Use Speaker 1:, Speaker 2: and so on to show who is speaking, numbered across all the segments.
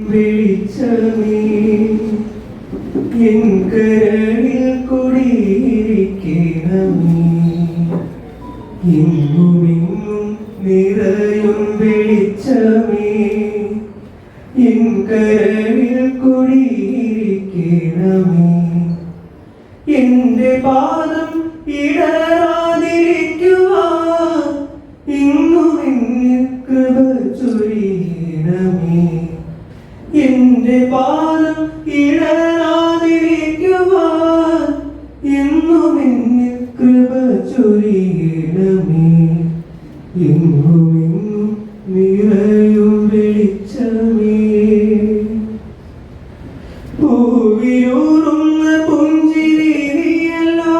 Speaker 1: വെളിച്ചമേ N കരളിൽ കുടിയിരിക്കണമേ. എങ്ങുമെങ്ങും നിറയും വെളിച്ചമേ. N കരളിൽ കുടിയിരിക്കണമേ. പാദം ചൊരിയണമേ. എങ്ങും എങ്ങും നിറയും വെളിച്ചമേ. പൂവിലൂറുന്ന പുഞ്ചിരിയല്ലോ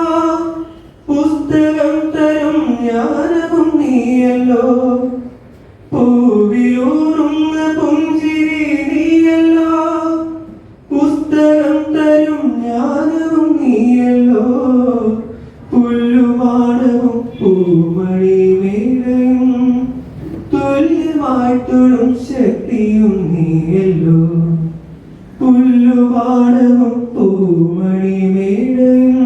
Speaker 1: പുസ്തകം തരും ജ്ഞാനവും നീയല്ലോ. പൂവിലൂറുന്ന പുഞ്ചിരിയല്ലോ പുസ്തകം തരും ജ്ഞാനവും നീയല്ലോ. പുല്ലുമാടവും പൂമണി മേടയും തുല്യമായിട്ടൊഴും ശക്തിയും നീയല്ലോ. പുല്ലുപാടവും പൂമണി മേടയും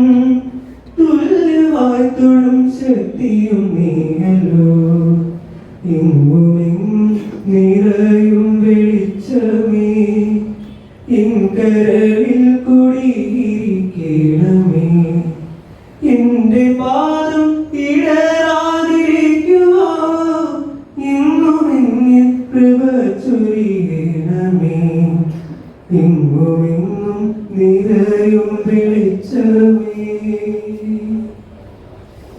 Speaker 1: തുല്യമായിട്ടും ശക്തിയും നീയല്ലോ. എങ്ങുമെങ്ങും നിറയും വെളിച്ചമേ എങ്കരവിൽ കുടിയിരിക്കണമേ. കൃപ ചുരിയണമേ എങ്ങുമെങ്ങും നിറയും വെളിച്ചമേ